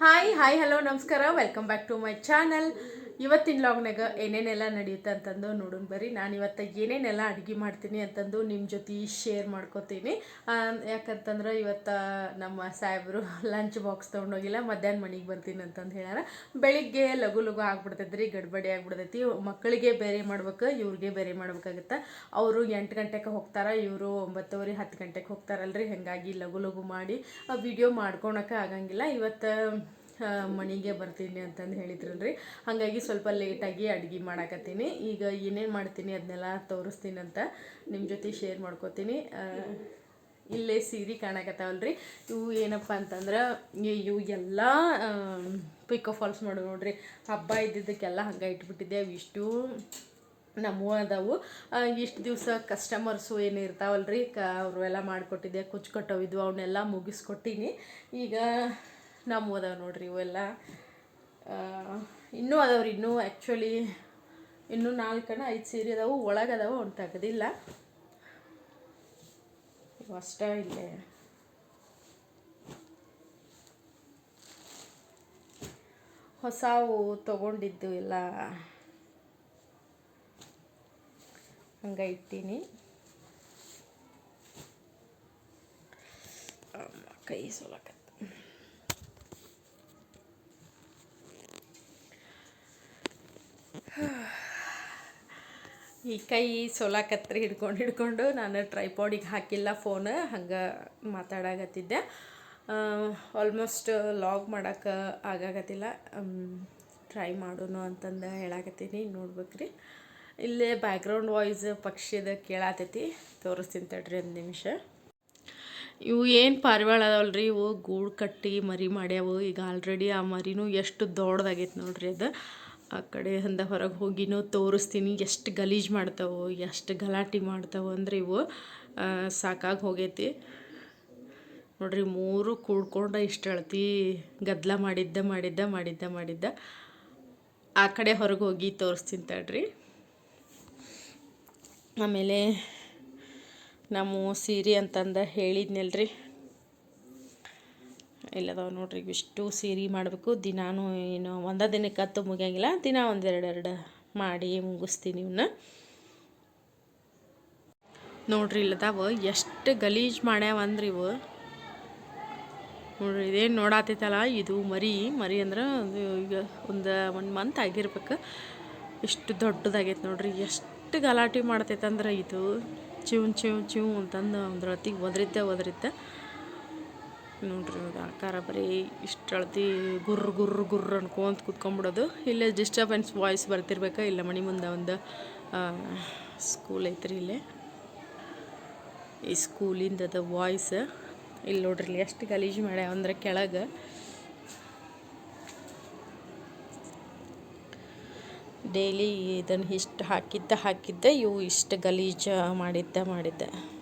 Hi hi hello ನಮಸ್ಕಾರ welcome back to my channel ಇವತ್ತಿನ ಲಾಗ್ನಾಗ ಏನೇನೆಲ್ಲ ನಡೆಯುತ್ತೆ ಅಂತಂದು ನೋಡೋಣ ಬರ್ರಿ. ನಾನು ಇವತ್ತು ಏನೇನೆಲ್ಲ ಅಡುಗೆ ಮಾಡ್ತೀನಿ ಅಂತಂದು ನಿಮ್ಮ ಜೊತೆ ಶೇರ್ ಮಾಡ್ಕೋತೀನಿ. ಯಾಕಂತಂದ್ರೆ ಇವತ್ತು ನಮ್ಮ ಸಾಹೇಬರು ಲಂಚ್ ಬಾಕ್ಸ್ ತೊಗೊಂಡೋಗಿಲ್ಲ, ಮಧ್ಯಾಹ್ನ ಮನೆಗೆ ಬರ್ತೀನಿ ಅಂತಂದು ಹೇಳ್ಯಾರ. ಬೆಳಿಗ್ಗೆ ಲಘು ಲಘು ಆಗ್ಬಿಡ್ತೈತೆ ರೀ ಗಡ್ಬಡಿ ಆಗ್ಬಿಡ್ತೈತಿ. ಮಕ್ಕಳಿಗೆ ಬೇರೆ ಮಾಡ್ಬೇಕು, ಇವ್ರಿಗೆ ಬೇರೆ ಮಾಡ್ಬೇಕಾಗತ್ತೆ. ಅವರು ಎಂಟು ಗಂಟೆಗೆ ಹೋಗ್ತಾರೆ, ಇವರು ಒಂಬತ್ತುವರೆ, ಹತ್ತು ಗಂಟೆಗೆ ಹೋಗ್ತಾರಲ್ರಿ. ಹಾಗಾಗಿ ಲಘು ಲಘು ಮಾಡಿ ವಿಡಿಯೋ ಮಾಡ್ಕೊಳಕ್ಕೆ ಆಗಂಗಿಲ್ಲ. ಇವತ್ತು ಮನೆಗೆ ಬರ್ತೀನಿ ಅಂತಂದು ಹೇಳಿದ್ರಲ್ರಿ. ಹಾಗಾಗಿ ಸ್ವಲ್ಪ ಲೇಟಾಗಿ ಅಡುಗೆ ಮಾಡಾಕತ್ತೀನಿ. ಈಗ ಏನೇನು ಮಾಡ್ತೀನಿ ಅದನ್ನೆಲ್ಲ ತೋರಿಸ್ತೀನಿ ಅಂತ ನಿಮ್ಮ ಜೊತೆ ಶೇರ್ ಮಾಡ್ಕೋತೀನಿ. ಇಲ್ಲೇ ಸೀರೆ ಕಾಣಕತ್ತಾವಲ್ರಿ. ಇವು ಏನಪ್ಪ ಅಂತಂದ್ರೆ ಇವು ಎಲ್ಲ ಪಿಕೋ ಫಾಲ್ಸ್ ಮಾಡು ನೋಡ್ರಿ. ಹಬ್ಬ ಇದ್ದಿದ್ದಕ್ಕೆಲ್ಲ ಹಂಗೆ ಇಟ್ಬಿಟ್ಟಿದ್ದೆ. ಇಷ್ಟು ನಮ್ಮ ಅದಾವು. ಇಷ್ಟು ದಿವಸ ಕಸ್ಟಮರ್ಸು ಏನು ಇರ್ತಾವಲ್ರಿ, ಕ ಅವ್ರೆಲ್ಲ ಮಾಡಿಕೊಟ್ಟಿದ್ದೆ. ಕುಚ್ಕೊಟ್ಟವಿದ್ವು ಅವನ್ನೆಲ್ಲ ಮುಗಿಸ್ಕೊಟ್ಟೀನಿ. ಈಗ ನಮ್ಮ ಅದಾವ ನೋಡ್ರಿ ಇವೆಲ್ಲ. ಇನ್ನೂ ಅದಾವ್ರಿ, ಇನ್ನೂ ಆ್ಯಕ್ಚುಲಿ ಇನ್ನೂ ನಾಲ್ಕನ ಐದು ಸೀರೆ ಅದಾವು, ಒಳಗೆ ಅದಾವು ಅವ್ನು ತೆಗ್ದಿಲ್ಲ ಅಷ್ಟ ಇಲ್ಲೇ. ಹೊಸವು ತಗೊಂಡಿದ್ದು ಎಲ್ಲ ಹಂಗೆ ಇಟ್ಟೀನಿ. ಕೈ ಸೋಲಕತ್ತ. ಈ ಕೈ ಸೋಲಾಕತ್ರಿ ಹಿಡ್ಕೊಂಡು ಹಿಡ್ಕೊಂಡು ನಾನು ಟ್ರೈಪಾಡಿಗೆ ಹಾಕಿಲ್ಲ ಫೋನ್ ಹಂಗೆ ಮಾತಾಡಕತ್ತಿದ್ದೆ. ಆಲ್ಮೋಸ್ಟ್ ಲಾಗ್ ಮಾಡೋಕೆ ಆಗಾಗತ್ತಿಲ್ಲ ಟ್ರೈ ಮಾಡೋಣ ಅಂತಂದು ಹೇಳಾಕತ್ತೀನಿ, ನೋಡ್ಬೇಕ್ರಿ. ಇಲ್ಲೇ ಬ್ಯಾಕ್ಗ್ರೌಂಡ್ ವಾಯ್ಸ್ ಪಕ್ಷಿದ ಕೇಳಾತೈತಿ ತೋರಿಸ್ತೀನಿ ತಡ್ರಿ ಒಂದು ನಿಮಿಷ. ಇವು ಏನು ಪಾರಿವಾಳ ಅದಾವಲ್ರಿ? ಇವು ಗೂಡು ಕಟ್ಟಿ ಮರಿ ಮಾಡ್ಯಾವು. ಈಗ ಆಲ್ರೆಡಿ ಆ ಮರಿನೂ ಎಷ್ಟು ದೊಡ್ಡದಾಗೈತೆ ನೋಡ್ರಿ ಅದು. ಆ ಕಡೆ ಅಂದ ಹೊರಗೆ ಹೋಗಿನೂ ತೋರಿಸ್ತೀನಿ ಎಷ್ಟು ಗಲೀಜು ಮಾಡ್ತಾವು, ಎಷ್ಟು ಗಲಾಟೆ ಮಾಡ್ತಾವೆ ಅಂದ್ರೆ ಇವು ಸಾಕಾಗಿ ಹೋಗೈತಿ. ನೋಡ್ರಿ, ಮೂರು ಕೂಡ್ಕೊಂಡು ಇಷ್ಟು ಅಳ್ತಿ ಗದ್ದಲ ಮಾಡಿದ್ದ ಮಾಡಿದ್ದ ಮಾಡಿದ್ದ ಮಾಡಿದ್ದ. ಆ ಕಡೆ ಹೊರಗೆ ಹೋಗಿ ತೋರಿಸ್ತೀನಿ ತಡ್ರಿ. ಆಮೇಲೆ ನಮ್ಮ ಸೀರೆ ಅಂತಂದು ಹೇಳಿದ್ನಲ್ರಿ. ಇಲ್ಲದಾವ ನೋಡ್ರಿ ಇಷ್ಟು ಸೀರೆ ಮಾಡಬೇಕು. ದಿನಾನು ಏನು ಒಂದೇ ದಿನಕ್ಕೆ ಹತ್ತು ಮುಗಿಯಂಗಿಲ್ಲ, ದಿನ ಒಂದೆರಡು ಎರಡು ಮಾಡಿ ಮುಗಿಸ್ತೀನಿ ಇವನ್ನ ನೋಡ್ರಿ ಇಲ್ಲದಾವ ಎಷ್ಟು ಗಲೀಜು ಮಾಡ್ಯಾವ ಅಂದ್ರಿ ಇವು. ನೋಡ್ರಿ, ಇದೇನು ನೋಡಾತೈತಲ್ಲ, ಇದು ಮರಿ ಮರಿ ಅಂದ್ರೆ ಈಗ ಒಂದು ಒಂದು ಮಂತ್ ಆಗಿರ್ಬೇಕು. ಎಷ್ಟು ದೊಡ್ಡದಾಗೈತೆ ನೋಡ್ರಿ, ಎಷ್ಟು ಗಲಾಟೆ ಮಾಡ್ತೈತಂದ್ರೆ ಇದು. ಚಿವ್ ಚಿವ್ ಚಿವ್ ಅಂತಂದು ಅದ್ರ ಹೊತ್ತಿಗೆ ಒದರಿದ್ದೆ ಒದರಿದ್ದೆ ನೋಡ್ರಿ ಇವಾಗ ಆಕಾರ ಬರೀ ಇಷ್ಟು ಅಳ್ತಿ ಗುರ್ರ ಗುರ್ರ ಗುರ್ರ ಅನ್ಕೊಂತ ಕುತ್ಕೊಂಡ್ಬಿಡೋದು ಇಲ್ಲೇ ಡಿಸ್ಟರ್ಬೆನ್ಸ್ ವಾಯ್ಸ್ ಬರ್ತಿರ್ಬೇಕಾ? ಇಲ್ಲ ಮನೆ ಮುಂದೆ ಒಂದು ಸ್ಕೂಲ್ ಐತ್ರಿ ಇಲ್ಲೇ. ಈ ಸ್ಕೂಲಿಂದದ ವಾಯ್ಸ್ ಇಲ್ಲಿ ನೋಡ್ರಿ ಇಲ್ಲಿ ಎಷ್ಟು ಗಲೀಜು ಮಾಡ್ಯಾವ ಅಂದ್ರೆ ಕೆಳಗೆ. ಡೈಲಿ ಇದನ್ನು ಇಷ್ಟು ಹಾಕಿದ್ದ ಹಾಕಿದ್ದೆ ಇವು ಇಷ್ಟು ಗಲೀಜು ಮಾಡಿದ್ದೆ ಮಾಡಿದ್ದೆ.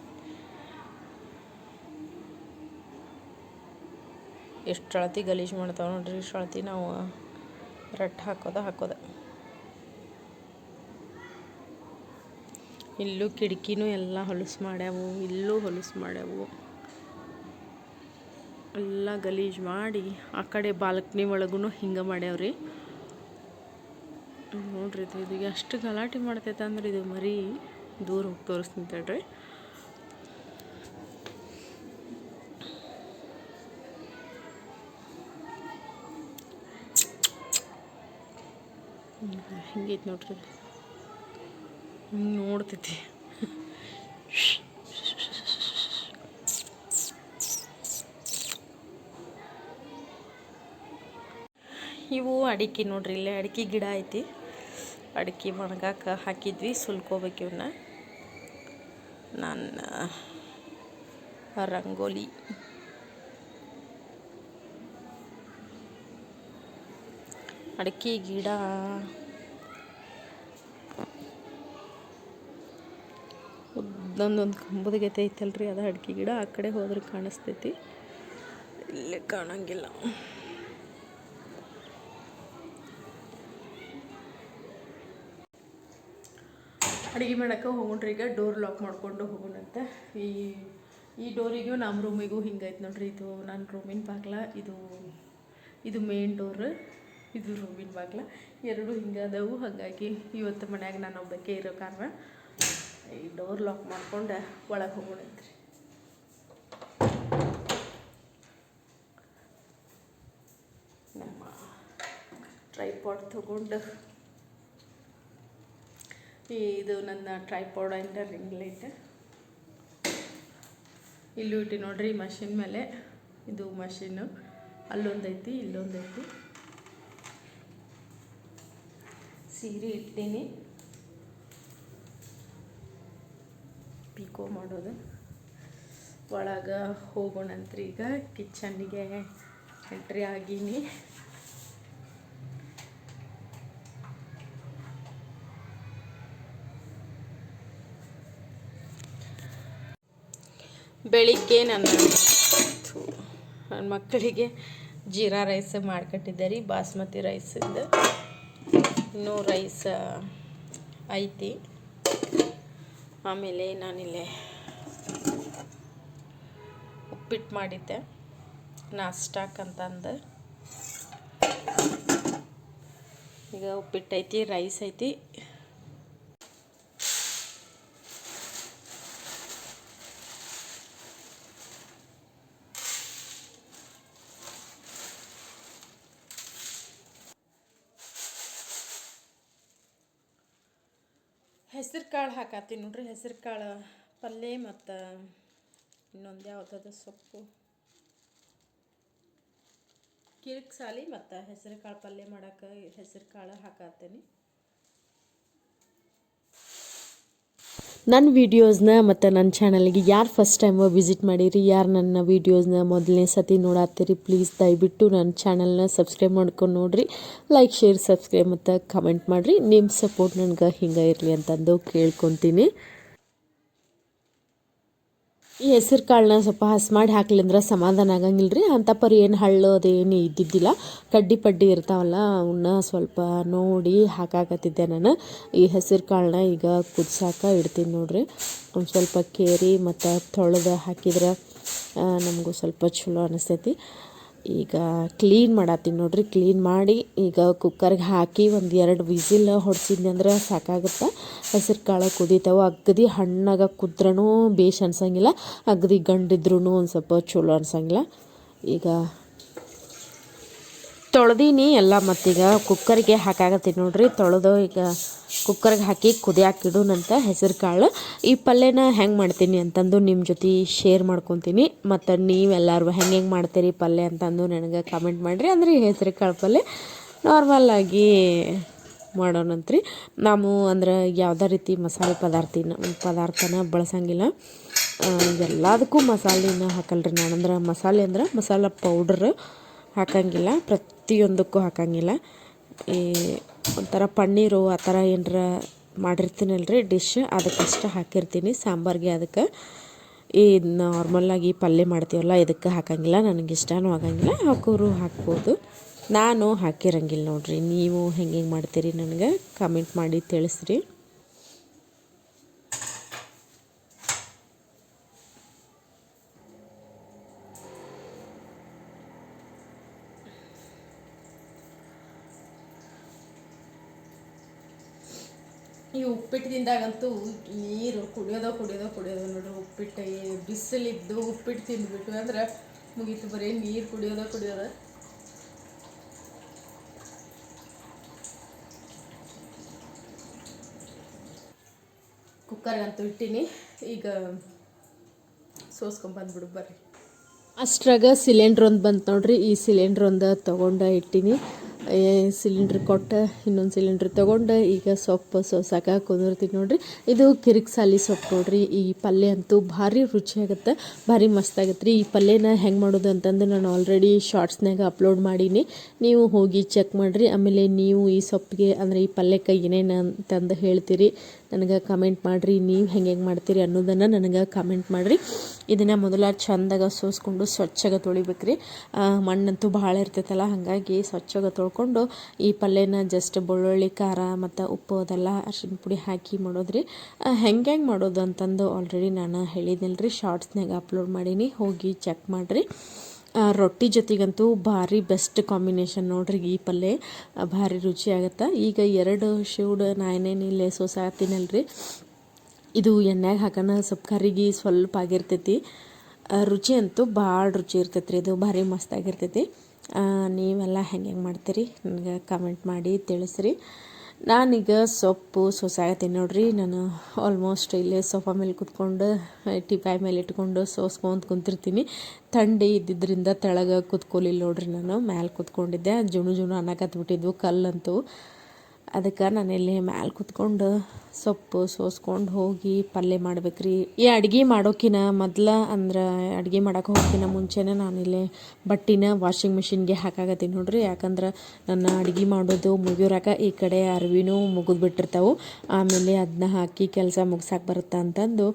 ಎಷ್ಟು ಅಳತಿ ಗಲೀಜು ಮಾಡ್ತಾವೆ ನೋಡ್ರಿ ಇಷ್ಟು ಅಳತಿ ನಾವು ರಟ್ಟು ಹಾಕೋದ ಹಾಕೋದ. ಇಲ್ಲೂ ಕಿಟಕಿನೂ ಎಲ್ಲ ಹೊಲಸು ಮಾಡ್ಯಾವು, ಇಲ್ಲೂ ಹೊಲಸು ಮಾಡ್ಯಾವು. ಎಲ್ಲ ಗಲೀಜು ಮಾಡಿ ಆ ಕಡೆ ಬಾಲ್ಕನಿ ಒಳಗೂ ಹಿಂಗೆ ಮಾಡ್ಯಾವ್ರಿ. ನೋಡ್ರಿ ಇದು ಇದು ಎಷ್ಟು ಗಲಾಟೆ ಮಾಡ್ತೈತೆ ಅಂದ್ರೆ ಇದು ಮರಿ ದೂರ ಹೋಗಿ ತೋರಿಸ್ತೀನಿ ತಡ್ರಿ. ಹಿಂಗೈತೆ ನೋಡ್ರಿ. ಹಿಂಗೆ ನೋಡ್ತೈತಿ. ಇವು ಅಡಿಕೆ ನೋಡ್ರಿ, ಇಲ್ಲೇ ಅಡಿಕೆ ಗಿಡ ಐತಿ. ಅಡಿಕೆ ಒಣಗಾಕ ಹಾಕಿದ್ವಿ, ಸುಲ್ಕೋಬೇಕು ಇವನ್ನ ನನ್ನ ರಂಗೋಲಿ. ಅಡಿಕೆ, ಗಿಡ. ಉದ್ದೊಂದೊಂದು ಕಂಬದ ಗತೆ ಐತಲ್ರಿ, ಅದು ಅಡಿಕೆ, ಗಿಡ ಆ ಕಡೆ ಹೋದ್ರೆ ಕಾಣಿಸ್ತೈತಿ. ಇಲ್ಲೇ ಕಾಣಂಗಿಲ್ಲ. ಅಡುಗೆ ಮಾಡೋಕ್ಕೆ ಹೋಗೋಣ್ರಿ, ಈಗ ಡೋರ್ ಲಾಕ್ ಮಾಡ್ಕೊಂಡು ಹೋಗೋಣಂತೆ. ಈ ಈ ಡೋರಿಗೂ ನಮ್ಮ ರೂಮಿಗೂ ಹಿಂಗೈತೆ ನೋಡ್ರಿ, ಇದು ನನ್ನ ರೂಮಿನ ಬಾಗ್ಲ, ಇದು ಇದು ಮೇನ್ ಡೋರ್ ಇದು ರೂಮಿನ ಬಾಗ್ಲ. ಎರಡು ಹಿಂಗೆ ಅದಾವು. ಹಾಗಾಗಿ ಇವತ್ತು ಮನ್ಯಾಗ ನಾನು ಒಬ್ಬಕ್ಕೆ ಇರೋ ಕಾರಣ ಈ ಡೋರ್ ಲಾಕ್ ಮಾಡ್ಕೊಂಡು, ಒಳಗೆ ಹೋಗೋಣಂತ್ರಿ ನಮ್ಮ ಟ್ರೈಪಾಡ್ ತಗೊಂಡು. ಇದು ನನ್ನ ಟ್ರೈಪಾಡ್ ಅಂತ ರಿಂಗ್ ಲೈಟ್ ಇಲ್ಲೂ ಇಟ್ಟು ನೋಡ್ರಿ ಮಷಿನ್ ಮೇಲೆ. ಇದು ಮಷಿನ್ನು ಅಲ್ಲೊಂದೈತಿ, ಇಲ್ಲೊಂದೈತಿ. ಸೀರೆ ಇಟ್ಟೀನಿ ಪಿಕೋ ಮಾಡೋದು. ಒಳಗೆ ಹೋಗೋಣಂತ್ರಿ ಈಗ ಕಿಚನ್ಗೆ ಎಂಟ್ರಿ ಆಗೀನಿ. ಬೆಳಿಗ್ಗೆ ನನ್ನ ನನ್ನ ಮಕ್ಕಳಿಗೆ ಜೀರಾ ರೈಸ್ ಮಾಡ್ಕೊಟ್ಟಿದ್ದೆ ರೀ, ಬಾಸ್ಮತಿ ರೈಸಿಂದ. ಇನ್ನೂ ರೈಸ್ ಐತಿ. ಆಮೇಲೆ ನಾನಿಲ್ಲಿ ಉಪ್ಪಿಟ್ಟು ಮಾಡಿದ್ದೆ. ನಾಷ್ಟಾಕಂತಂದು ಈಗ ಉಪ್ಪಿಟ್ಟು ಐತಿ ರೈಸ್ ಐತಿ ಹೆಸರು ಕಾಳು ಹಾಕತ್ತೀನಿ ನೋಡ್ರಿ, ಹೆಸರು ಕಾಳು ಪಲ್ಯ ಮತ್ತು ಇನ್ನೊಂದು ಯಾವುದಾದ್ರು ಸೊಪ್ಪು. ಕಿರಿಕ್ ಸಾಲಿ ಮತ್ತು ಹೆಸರು ಕಾಳು ಪಲ್ಯ ಮಾಡೋಕೆ ಹೆಸರು ಕಾಳು ಹಾಕತ್ತೀನಿ. ನನ್ನ ವೀಡಿಯೋಸ್ನ ಮತ್ತು ನನ್ನ ಚಾನಲ್ಗೆ ಯಾರು ಫಸ್ಟ್ ಟೈಮ್ ವಿಸಿಟ್ ಮಾಡಿರಿ, ಯಾರು ನನ್ನ ವೀಡಿಯೋಸ್ನ ಮೊದಲನೇ ಸತಿ ನೋಡತ್ತೀರಿ ಪ್ಲೀಸ್ ದಯವಿಟ್ಟು ನನ್ನ ಚಾನಲ್ನ ಸಬ್ಸ್ಕ್ರೈಬ್ ಮಾಡ್ಕೊಂಡು ನೋಡಿರಿ. ಲೈಕ್ ಶೇರ್ ಸಬ್ಸ್ಕ್ರೈಬ್ ಮತ್ತು ಕಮೆಂಟ್ ಮಾಡಿರಿ. ನಿಮ್ಮ ಸಪೋರ್ಟ್ ನನಗೆ ಹಿಂಗೆ ಇರಲಿ ಅಂತಂದು ಕೇಳ್ಕೊತೀನಿ. ಈ ಹೆಸರು ಕಾಳನ್ನ ಸ್ವಲ್ಪ ಹಸ್ ಮಾಡಿ ಹಾಕ್ಲಿಂದ್ರೆ ಸಮಾಧಾನ ಆಗಂಗಿಲ್ಲ ರೀ ಅಂಥ ಪರಿ ಏನು ಹಳ್ಳು ಅದೇನು ಇದ್ದಿದ್ದಿಲ್ಲ. ಕಡ್ಡಿ ಪಡ್ಡಿ ಇರ್ತಾವಲ್ಲ ಅವನ್ನ ಸ್ವಲ್ಪ ನೋಡಿ ಹಾಕಾಕತ್ತಿದ್ದೆ ನಾನು. ಈ ಹೆಸರು ಕಾಳನ್ನ ಈಗ ಕುದ್ಸಾಕ ಇಡ್ತೀನಿ ನೋಡ್ರಿ. ಒಂದು ಸ್ವಲ್ಪ ಕೇರಿ ಮತ್ತು ತೊಳೆದು ಹಾಕಿದ್ರೆ ನಮಗೂ ಸ್ವಲ್ಪ ಚಲೋ ಅನಿಸ್ತೈತಿ. ಈಗ ಕ್ಲೀನ್ ಮಾಡತ್ತೀನಿ ನೋಡ್ರಿ ಕ್ಲೀನ್ ಮಾಡಿ ಈಗ ಕುಕ್ಕರ್ಗೆ ಹಾಕಿ ಒಂದು ಎರಡು ವಿಸಿಲ್ ಹೊಡ್ಸಿದ್ನಿ ಅಂದ್ರೆ ಸಾಕಾಗುತ್ತೆ. ಹೆಸರು ಕಾಳು ಕುದೀತಾವೆ, ಅಗದಿ ಹಣ್ಣಾಗ ಕುದ್ರೂ ಭೇಷ್ ಅನ್ಸಂಗಿಲ್ಲ, ಅಗದಿ ಗಂಡಿದ್ರೂ ಒಂದು ಸ್ವಲ್ಪ ಚಲೋ ಅನ್ಸಂಗಿಲ್ಲ. ಈಗ ತೊಳ್ದೀನಿ ಎಲ್ಲ ಮತ್ತೀಗ ಕುಕ್ಕರ್ಗೆ ಹಾಕಾಗತ್ತೀನಿ ನೋಡಿರಿ. ತೊಳೆದು ಈಗ ಕುಕ್ಕರ್ಗೆ ಹಾಕಿ ಕುದಿಯಾಕಿಡೋನಂತ ಹೆಸರು ಕಾಳು ಈ ಪಲ್ಯನ ಹೆಂಗೆ ಮಾಡ್ತೀನಿ ಅಂತಂದು ನಿಮ್ಮ ಜೊತೆ ಶೇರ್ ಮಾಡ್ಕೊತೀನಿ. ಮತ್ತು ನೀವೆಲ್ಲರೂ ಹೆಂಗೆ ಹೆಂಗೆ ಮಾಡ್ತೀರಿ ಪಲ್ಯ ಅಂತಂದು ನನಗೆ ಕಮೆಂಟ್ ಮಾಡಿರಿ. ಅಂದ್ರೆ ಹೆಸರು ಕಾಳು ಪಲ್ಯ ನಾರ್ಮಲ್ಲಾಗಿ ಮಾಡೋಣಂತ್ರಿ. ನಾವು ಅಂದ್ರೆ ಯಾವುದೇ ರೀತಿ ಮಸಾಲೆ ಪದಾರ್ಥನ ಪದಾರ್ಥನ ಬಳಸಂಗಿಲ್ಲ. ಎಲ್ಲದಕ್ಕೂ ಮಸಾಲೆನ ಹಾಕಲ್ರಿ ನಾನಂದ್ರೆ. ಮಸಾಲೆ ಅಂದ್ರೆ ಮಸಾಲ ಪೌಡ್ರ್ ಹಾಕಂಗಿಲ್ಲ, ಪ್ರತಿಯೊಂದಕ್ಕೂ ಹಾಕಂಗಿಲ್ಲ. ಈ ಒಂಥರ ಪನ್ನೀರು ಆ ಥರ ಏನರ ಮಾಡಿರ್ತೀನಲ್ರಿ ಡಿಶ್ ಅದಕ್ಕಷ್ಟೇ ಹಾಕಿರ್ತೀನಿ. ಸಾಂಬಾರಿಗೆ ಅದಕ್ಕೆ ಈ ನಾರ್ಮಲಾಗಿ ಪಲ್ಯ ಮಾಡ್ತೀವಲ್ಲ, ಇದಕ್ಕೆ ಹಾಕಂಗಿಲ್ಲ. ನನಗೆ ಇಷ್ಟನೂ ಆಗಂಗಿಲ್ಲ. ಹಾಕೋರು ಹಾಕ್ಬೋದು. ನಾನು ಹಾಕಿರಂಗಿಲ್ಲ ನೋಡಿರಿ. ನೀವು ಹೆಂಗೆ ಹೆಂಗೆ ಮಾಡ್ತೀರಿ ನನಗೆ ಕಮೆಂಟ್ ಮಾಡಿ ತಿಳಿಸ್ರಿ. ಉಪ್ಪಿಟ್ಟು ತಿಂದಾಗಂತೂ ನೀರು ಕುಡಿಯೋದೋ ಕುಡಿಯೋದೋ ಕುಡಿಯೋದೋ ನೋಡ್ರಿ, ಉಪ್ಪಿಟ್ಟು ಬಿಸಿಲಿದ್ದು ಉಪ್ಪಿಟ್ಟು ತಿಂದ್ಬಿಟ್ಟು ಅಂದ್ರೆ ಮುಗೀತು ಬರೀ ನೀರು ಕುಡಿಯೋದೋ, ಕುಡಿಯೋದ. ಕುಕ್ಕರ್ಗಂತೂ ಇಟ್ಟೀನಿ. ಈಗ ಸೋಸ್ಕೊಂಬಂದ್ಬಿಡು ಬರ್ರಿ. ಅಷ್ಟ್ರಾಗ ಸಿಲಿಂಡ್ರ್ ಒಂದು ಬಂತು ನೋಡ್ರಿ. ಈ ಸಿಲಿಂಡ್ರ್ ಒಂದು ತೊಗೊಂಡು ಇಟ್ಟೀನಿ. ಸಿಲಿಂಡ್ರ್ ಕೊಟ್ಟು, ಇನ್ನೊಂದು ಸಿಲಿಂಡ್ರ್ ತೊಗೊಂಡು ಈಗ ಸೊಪ್ಪು ಸೋಸಾಕ ಕುದುರ್ತೀನಿ ನೋಡ್ರಿ. ಇದು ಕಿರಿಕ್ ಸಾಲಿ ಸೊಪ್ಪು ನೋಡ್ರಿ. ಈ ಪಲ್ಯ ಅಂತೂ ಭಾರಿ ರುಚಿಯಾಗುತ್ತೆ, ಭಾರಿ ಮಸ್ತ್ ಆಗತ್ತೆ ರೀ. ಈ ಪಲ್ಯನ ಹೆಂಗೆ ಮಾಡೋದು ಅಂತಂದು ನಾನು ಆಲ್ರೆಡಿ ಶಾರ್ಟ್ಸ್ನಾಗ ಅಪ್ಲೋಡ್ ಮಾಡೀನಿ. ನೀವು ಹೋಗಿ ಚೆಕ್ ಮಾಡಿರಿ. ಆಮೇಲೆ ನೀವು ಈ ಸೊಪ್ಪಿಗೆ, ಅಂದರೆ ಈ ಪಲ್ಯಕ್ಕೆ ಏನೇನು ಅಂತಂದು ಹೇಳ್ತೀರಿ. ನನಗೆ ಕಮೆಂಟ್ ಮಾಡಿರಿ, ನೀವು ಹೆಂಗೆ ಹೆಂಗೆ ಮಾಡ್ತೀರಿ ಅನ್ನೋದನ್ನು ನನಗೆ ಕಮೆಂಟ್ ಮಾಡಿರಿ. ಇದನ್ನು ಮೊದಲ ಚಂದಾಗ ಸೋಸ್ಕೊಂಡು ಸ್ವಚ್ಛಗೆ ತೊಳಿಬೇಕು ರೀ ಮಣ್ಣಂತೂ ಭಾಳ ಇರ್ತೈತಲ್ಲ, ಹಾಗಾಗಿ ಸ್ವಚ್ಛಗೆ ತೊಳ್ಕೊಂಡು ಈ ಪಲ್ಯನ ಜಸ್ಟ್ ಬೆಳ್ಳುಳ್ಳಿ, ಖಾರ ಮತ್ತು ಉಪ್ಪು ಅದೆಲ್ಲ ಅರ್ಶಿನ ಪುಡಿ ಹಾಕಿ ಮಾಡೋದ್ರಿ. ಹೆಂಗೆ ಹೆಂಗೆ ಮಾಡೋದು ಅಂತಂದು ಆಲ್ರೆಡಿ ನಾನು ಹೇಳಿದ್ನಲ್ಲ ರೀ ಶಾರ್ಟ್ಸ್ನಾಗ ಅಪ್ಲೋಡ್ ಮಾಡೀನಿ, ಹೋಗಿ ಚೆಕ್ ಮಾಡಿರಿ. ರೊಟ್ಟಿ ಜೊತೆಗಂತೂ ಭಾರಿ ಬೆಸ್ಟ್ ಕಾಂಬಿನೇಷನ್ ನೋಡ್ರಿ ಈ ಪಲ್ಯ ಭಾರಿ ರುಚಿ ಆಗತ್ತೆ ಈಗ ಎರಡು ಶಿವ್ಡ್ ನಾನೇನು ಇಲ್ಲೇ ರೀ ಇದು ಎಣ್ಣೆಗೆ ಹಾಕೋಣ ಸ್ವಲ್ಪ ಕರಿಗಿ ಸ್ವಲ್ಪ ಆಗಿರ್ತೈತಿ. ರುಚಿ ಅಂತೂ ಭಾಳ ರುಚಿ ಇರ್ತೈತಿ ರೀ ಇದು ಭಾರಿ ಮಸ್ತ್ ಆಗಿರ್ತೈತಿ. ಆ, ನೀವೆಲ್ಲ ಹೆಂಗೆ ಹೆಂಗೆ ಮಾಡ್ತೀರಿ? ನನಗೆ ಕಮೆಂಟ್ ಮಾಡಿ ತಿಳಿಸ್ರಿ. ನಾನೀಗ ಸೊಪ್ಪು ಸೊಸಾಗತ್ತೀನಿ ನೋಡ್ರಿ ನಾನು ಆಲ್ಮೋಸ್ಟ್ ಇಲ್ಲೇ ಸೋಫಾ ಮೇಲೆ ಕುತ್ಕೊಂಡು ಟಿಪಾಯ್ ಮೇಲೆ ಇಟ್ಕೊಂಡು ಸೋಸ್ಕೊಂತ ಕುಂತಿರ್ತೀನಿ. ಥಂಡಿ ಇದ್ದಿದ್ದರಿಂದ ತೆಳಗೆ ಕುತ್ಕೊಲಿಲ್ಲ ನೋಡ್ರಿ ನಾನು. ಮ್ಯಾಲೆ ಕುತ್ಕೊಂಡಿದ್ದೆ. ಜುಣು ಜುಣು ಅನ್ನಕತ್ಬಿಟ್ಟಿದ್ವು ಕಲ್ಲಂತೂ. ಅದಕ್ಕೆ ನಾನು ಇಲ್ಲಿ ಮ್ಯಾಲೆ ಕುತ್ಕೊಂಡು ಸೊಪ್ಪು ಸೋಸ್ಕೊಂಡು ಹೋಗಿ ಪಲ್ಯ ಮಾಡ್ಬೇಕ್ರಿ. ಈ ಅಡ್ಗೆ ಮಾಡೋಕಿನ ಮೊದ್ಲ ಅಂದ್ರೆ ಅಡ್ಗೆ ಮಾಡೋಕೆ ಹೋಗೋಕಿನ ಮುಂಚೆನೇ ನಾನು ಇಲ್ಲಿ ಬಟ್ಟಿನ ವಾಷಿಂಗ್ ಮಿಷಿನ್ಗೆ ಹಾಕಾಗತ್ತೀನಿ ನೋಡ್ರಿ. ಯಾಕಂದ್ರೆ ನನ್ನ ಅಡ್ಗೆ ಮಾಡೋದು ಮುಗಿಯೋರಾಕ ಈ ಕಡೆ ಅರ್ವಿನೂ ಮುಗಿದ್ಬಿಟ್ಟಿರ್ತಾವೆ ಆಮೇಲೆ ಅದನ್ನ ಹಾಕಿ ಕೆಲಸ ಮುಗ್ಸಕ್ಕೆ ಬರುತ್ತಾ ಅಂತಂದು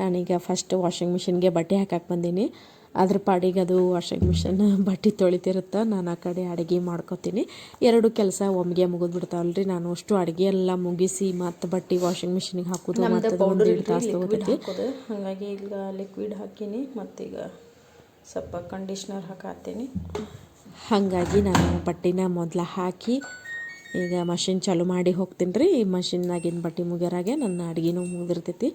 ನಾನೀಗ ಫಸ್ಟ್ ವಾಷಿಂಗ್ ಮಿಷಿನ್ಗೆ ಬಟ್ಟೆ ಹಾಕಕ್ಕೆ ಬಂದೀನಿ. ಅದ್ರ ಪಾಡಿಗೆ ಅದು ವಾಷಿಂಗ್ ಮಿಷನ್ ಬಟ್ಟೆ ತೊಳಿತಿರುತ್ತೆ ನಾನು ಆ ಕಡೆ ಅಡುಗೆ ಮಾಡ್ಕೊತೀನಿ. ಎರಡು ಕೆಲಸ ಒಮ್ಮೆಗೆ ಮುಗಿದ್ಬಿಡ್ತಾವಲ್ಲ ರೀ ನಾನು ಅಷ್ಟು ಅಡುಗೆ ಎಲ್ಲ ಮುಗಿಸಿ ಮತ್ತು ಬಟ್ಟೆ ವಾಷಿಂಗ್ ಮಿಷಿನಿಗೆ ಹಾಕೋದು ಮತ್ತು ಹಾಗಾಗಿ ಈಗ ಲಿಕ್ವಿಡ್ ಹಾಕೀನಿ ಮತ್ತೀಗ ಸ್ವಲ್ಪ ಕಂಡೀಷ್ನರ್ ಹಾಕಾತೀನಿ. ಹಾಗಾಗಿ ನಾನು ಬಟ್ಟೆನ ಮೊದಲ ಹಾಕಿ ಈಗ ಮಷಿನ್ ಚಾಲು ಮಾಡಿ ಹೋಗ್ತೀನಿ ರೀ. ಈ ಮಷಿನ್ನಾಗಿನ ಬಟ್ಟೆ ಮುಗಿಯೋರಾಗೆ ನನ್ನ ಅಡುಗೆನೂ ಮುಗಿದಿರ್ತೈತಿ.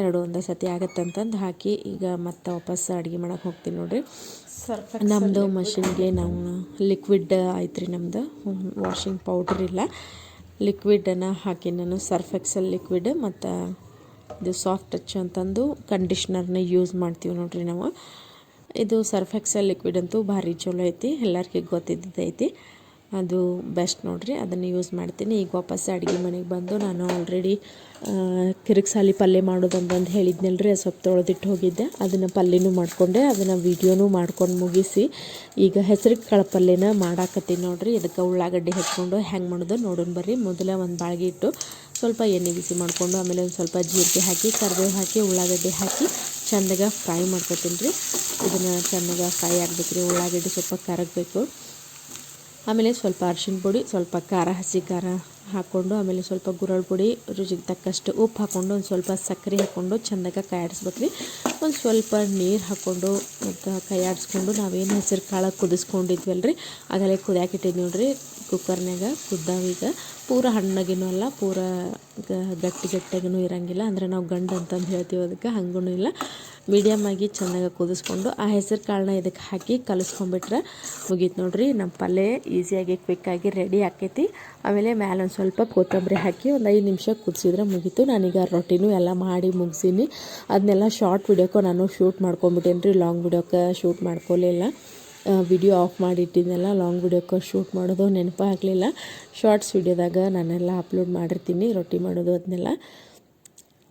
ಎರಡು ಒಂದೇ ಸತಿ ಆಗತ್ತಂತಂದು ಹಾಕಿ ಈಗ ಮತ್ತೆ ವಾಪಸ್ ಅಡುಗೆ ಮಾಡೋಕೆ ಹೋಗ್ತೀನಿ ನೋಡಿರಿ. ನಮ್ಮದು ಮಷಿನ್ಗೆ ನಾವು ಲಿಕ್ವಿಡ್ ಐತ್ರಿ ನಮ್ಮದು ವಾಷಿಂಗ್ ಪೌಡ್ರ್ ಇಲ್ಲ. ಲಿಕ್ವಿಡನ್ನು ಹಾಕಿ ನಾನು. ಸರ್ಫ್ ಎಕ್ಸೆಲ್ ಲಿಕ್ವಿಡ್ ಮತ್ತು ಇದು ಸಾಫ್ಟ್ ಟಚ್ ಅಂತಂದು ಕಂಡೀಷ್ನರ್ನ ಯೂಸ್ ಮಾಡ್ತೀವಿ ನೋಡಿರಿ ನಾವು. ಇದು ಸರ್ಫ್ ಎಕ್ಸಲ್ ಲಿಕ್ವಿಡ್ ಅಂತೂ ಭಾರಿ ಚಲೋ ಐತಿ. ಎಲ್ಲರಿಗೆ ಗೊತ್ತಿದ್ದೈತಿ ಅದು ಬೆಸ್ಟ್ ನೋಡಿರಿ, ಅದನ್ನು ಯೂಸ್ ಮಾಡ್ತೀನಿ. ಈಗ ವಾಪಸ್ ಅಡುಗೆ ಮನೆಗೆ ಬಂದು ನಾನು ಆಲ್ರೆಡಿ ಕಿರಿಕ್ಸಾಲಿ ಪಲ್ಯ ಮಾಡೋದಂತಂದು ರೀ ಅದು ಸ್ವಲ್ಪ ತೊಳೆದಿಟ್ಟು ಹೋಗಿದ್ದೆ. ಅದನ್ನು ಪಲ್ಯನೂ ಮಾಡಿಕೊಂಡೆ, ಅದನ್ನು ವೀಡಿಯೋನೂ ಮಾಡ್ಕೊಂಡು ಮುಗಿಸಿ. ಈಗ ಹೆಸರು ಕಾಳು ಪಲ್ಯನ ಮಾಡಾಕತ್ತೀನಿ ನೋಡಿರಿ. ಇದಕ್ಕೆ ಉಳ್ಳಾಗಡ್ಡಿ ಹೆಚ್ಕೊಂಡು ಹೆಂಗೆ ಮಾಡೋದು ನೋಡೋಣ ಬರ್ರಿ. ಮೊದಲೇ ಒಂದು ಬಾಳ್ಗೆ ಇಟ್ಟು ಸ್ವಲ್ಪ ಎಣ್ಣೆ ಬಿಸಿ ಮಾಡಿಕೊಂಡು, ಆಮೇಲೆ ಒಂದು ಸ್ವಲ್ಪ ಜೀರಿಗೆ ಹಾಕಿ, ಕರ್ಬೇವು ಹಾಕಿ, ಉಳ್ಳಾಗಡ್ಡಿ ಹಾಕಿ ಚೆಂದಾಗ ಫ್ರೈ ಮಾಡ್ಕೊತೀನಿ ರೀ. ಇದನ್ನು ಚೆಂದಾಗ ಫ್ರೈ ಆಗ್ಬೇಕು ರೀ ಉಳ್ಳಾಗಡ್ಡೆ ಸ್ವಲ್ಪ ಕರಗಬೇಕು. ಆಮೇಲೆ ಸ್ವಲ್ಪ ಅರ್ಶಿನ ಪುಡಿ ಸ್ವಲ್ಪ ಖಾರ ಹಸಿ ಖಾರ. ಹಾಕ್ಕೊಂಡು ಆಮೇಲೆ ಸ್ವಲ್ಪ ಗುರಳ್ ಪುಡಿ, ರುಚಿಗೆ ತಕ್ಕಷ್ಟು ಉಪ್ಪು ಹಾಕ್ಕೊಂಡು ಒಂದು ಸ್ವಲ್ಪ ಸಕ್ಕರೆ ಹಾಕ್ಕೊಂಡು ಚೆಂದಾಗ ಕೈ ಆಡಿಸ್ಬೇಕ್ರಿ ಒಂದು ಸ್ವಲ್ಪ ನೀರು ಹಾಕ್ಕೊಂಡು ಮತ್ತು ಕೈ ಆಡಿಸ್ಕೊಂಡು ನಾವೇನು ಹೆಸರು ಕಾಳು ರೀ ಕುದಿಯಾಕೆ ಇಟ್ಟಿದ್ದು ನೋಡ್ರಿ ಕುಕ್ಕರ್ನಾಗ ಕುದ್ದಾವೀಗ ಪೂರ ಹಣ್ಣಾಗಿನೂ ಅಲ್ಲ, ಪೂರ ಗಟ್ಟಿ ಗಟ್ಟಿಯಾಗೂ ಇರಂಗಿಲ್ಲ, ಅಂದರೆ ನಾವು ಗಂಡು ಅಂತಂದು ಹೇಳ್ತೀವಿ ಅದಕ್ಕೆ ಹಂಗೂ ಇಲ್ಲ. ಮೀಡಿಯಮ್ ಆಗಿ ಚೆನ್ನಾಗಿ ಕುದಿಸ್ಕೊಂಡು ಆ ಹೆಸರು ಕಾಳನ್ನ ಇದಕ್ಕೆ ಹಾಕಿ ಕಲಿಸ್ಕೊಂಬಿಟ್ರೆ ಮುಗೀತು ನೋಡ್ರಿ. ನಮ್ಮ ಪಲ್ಯ ಈಸಿಯಾಗಿ ಕ್ವಿಕ್ಕಾಗಿ ರೆಡಿ ಆಕೈತಿ. ಆಮೇಲೆ ಮ್ಯಾಲೆ ಒಂದು ಸ್ವಲ್ಪ ಕೊತ್ತಂಬರಿ ಹಾಕಿ ಒಂದು ಐದು ನಿಮಿಷ ಕುದಿಸಿದ್ರೆ ಮುಗೀತು. ನಾನೀಗ ರೊಟ್ಟಿನೂ ಎಲ್ಲ ಮಾಡಿ ಮುಗಿಸೀನಿ. ಅದನ್ನೆಲ್ಲ ಶಾರ್ಟ್ ವಿಡಿಯೋಕ್ಕೆ ನಾನು ಶೂಟ್ ಮಾಡ್ಕೊಂಬಿಟ್ಟೇನಿ ರೀ ಲಾಂಗ್ ವಿಡಿಯೋಕ್ಕೆ ಶೂಟ್ ಮಾಡ್ಕೊಲಿಲ್ಲ ವಿಡಿಯೋ ಆಫ್ ಮಾಡಿಟ್ಟಿದ್ದೆಲ್ಲ ಲಾಂಗ್ ವಿಡಿಯೋಕ್ಕೆ ಶೂಟ್ ಮಾಡೋದು ನೆನಪು ಆಗಲಿಲ್ಲ ಶಾರ್ಟ್ಸ್ ವಿಡಿಯೋದಾಗ ನಾನೆಲ್ಲ ಅಪ್ಲೋಡ್ ಮಾಡಿರ್ತೀನಿ, ರೊಟ್ಟಿ ಮಾಡೋದು ಅದನ್ನೆಲ್ಲ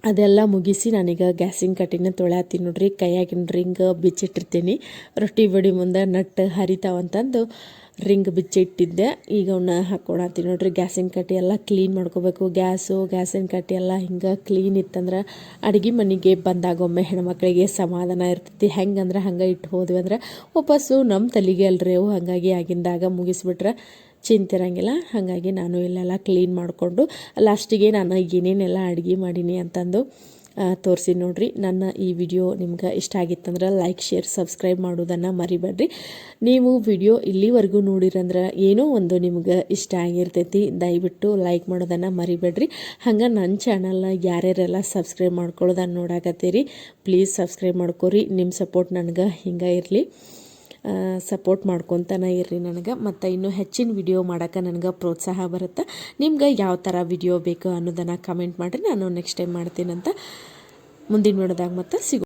ಅದೆಲ್ಲ ಮುಗಿಸಿ ನಾನೀಗ ಗ್ಯಾಸಿನ ಕಟ್ಟಿನ ತೊಳ್ಯಾತೀನಿ ನೋಡ್ರಿ. ಕೈಯಾಗಿನ ರಿಂಗ್ ಬಿಚ್ಚಿಟ್ಟಿರ್ತೀನಿ. ರೊಟ್ಟಿ ಬಡಿ ಮುಂದೆ ನಟ್ಟು ಹರಿತಾವಂತಂದು ರಿಂಗ್ ಬಿಚ್ಚಿಟ್ಟಿದ್ದೆ. ಈಗ ಅವನ್ನ ಹಾಕ್ಕೊಳತ್ತೀನಿ ನೋಡ್ರಿ. ಗ್ಯಾಸಿನ ಕಟ್ಟಿ ಎಲ್ಲ ಕ್ಲೀನ್ ಮಾಡ್ಕೋಬೇಕು. ಗ್ಯಾಸು, ಗ್ಯಾಸಿನ ಕಟ್ಟಿ ಎಲ್ಲ ಹಿಂಗೆ ಕ್ಲೀನ್ ಇತ್ತಂದ್ರೆ ಅಡುಗೆ ಮನೆಗೆ ಬಂದಾಗೊಮ್ಮೆ ಹೆಣ್ಮಕ್ಳಿಗೆ ಸಮಾಧಾನ ಇರ್ತೈತಿ. ಹೆಂಗಂದ್ರೆ ಹಂಗೆ ಇಟ್ಟು ಹೋದ್ವಿ ಅಂದ್ರೆ ವಾಪಸ್ಸು ನಮ್ಮ ತಲೆಗೆ ಅಲ್ರಿ. ಅವು ಹಾಗಾಗಿ ಆಗಿಂದಾಗ ಮುಗಿಸ್ಬಿಟ್ರೆ ಚಿಂತಿರಂಗಿಲ್ಲ. ಹಾಗಾಗಿ ನಾನು ಇಲ್ಲೆಲ್ಲ ಕ್ಲೀನ್ ಮಾಡಿಕೊಂಡು ಲಾಸ್ಟಿಗೆ ನಾನು ಏನೇನೆಲ್ಲ ಅಡುಗೆ ಮಾಡೀನಿ ಅಂತಂದು ತೋರಿಸಿ ನೋಡ್ರಿ. ನನ್ನ ಈ ವಿಡಿಯೋ ನಿಮ್ಗೆ ಇಷ್ಟ ಆಗಿತ್ತಂದ್ರೆ ಲೈಕ್ ಶೇರ್ ಸಬ್ಸ್ಕ್ರೈಬ್ ಮಾಡೋದನ್ನು ಮರಿಬೇಡ್ರಿ. ನೀವು ವಿಡಿಯೋ ಇಲ್ಲಿವರೆಗೂ ನೋಡಿರಂದ್ರೆ ಏನೋ ಒಂದು ನಿಮ್ಗೆ ಇಷ್ಟ ಆಗಿರ್ತೈತಿ, ದಯವಿಟ್ಟು ಲೈಕ್ ಮಾಡೋದನ್ನು ಮರಿಬೇಡ್ರಿ. ಹಂಗೆ ನನ್ನ ಚಾನಲ್ನ ಯಾರ್ಯಾರೆಲ್ಲ ಸಬ್ಸ್ಕ್ರೈಬ್ ಮಾಡ್ಕೊಳ್ಳೋದನ್ನು ನೋಡಾಕತ್ತೀರಿ ಪ್ಲೀಸ್ ಸಬ್ಸ್ಕ್ರೈಬ್ ಮಾಡ್ಕೊರಿ. ನಿಮ್ಮ ಸಪೋರ್ಟ್ ನನಗೆ ಹಿಂಗೆ ಇರಲಿ. ಸಪೋರ್ಟ್ ಮಾಡ್ಕೊತಾನೆ ಇರ್ರಿ ನನಗೆ. ಮತ್ತು ಇನ್ನೂ ಹೆಚ್ಚಿನ ವಿಡಿಯೋ ಮಾಡೋಕೆ ನನಗೆ ಪ್ರೋತ್ಸಾಹ ಬರುತ್ತೆ. ನಿಮ್ಗೆ ಯಾವ ಥರ ವಿಡಿಯೋ ಬೇಕು ಅನ್ನೋದನ್ನು ಕಮೆಂಟ್ ಮಾಡಿರಿ. ನಾನು ನೆಕ್ಸ್ಟ್ ಟೈಮ್ ಮಾಡ್ತೀನಂತ ಮುಂದಿನ ನೋಡೋದಾಗ ಮತ್ತೆ ಸಿಗೋ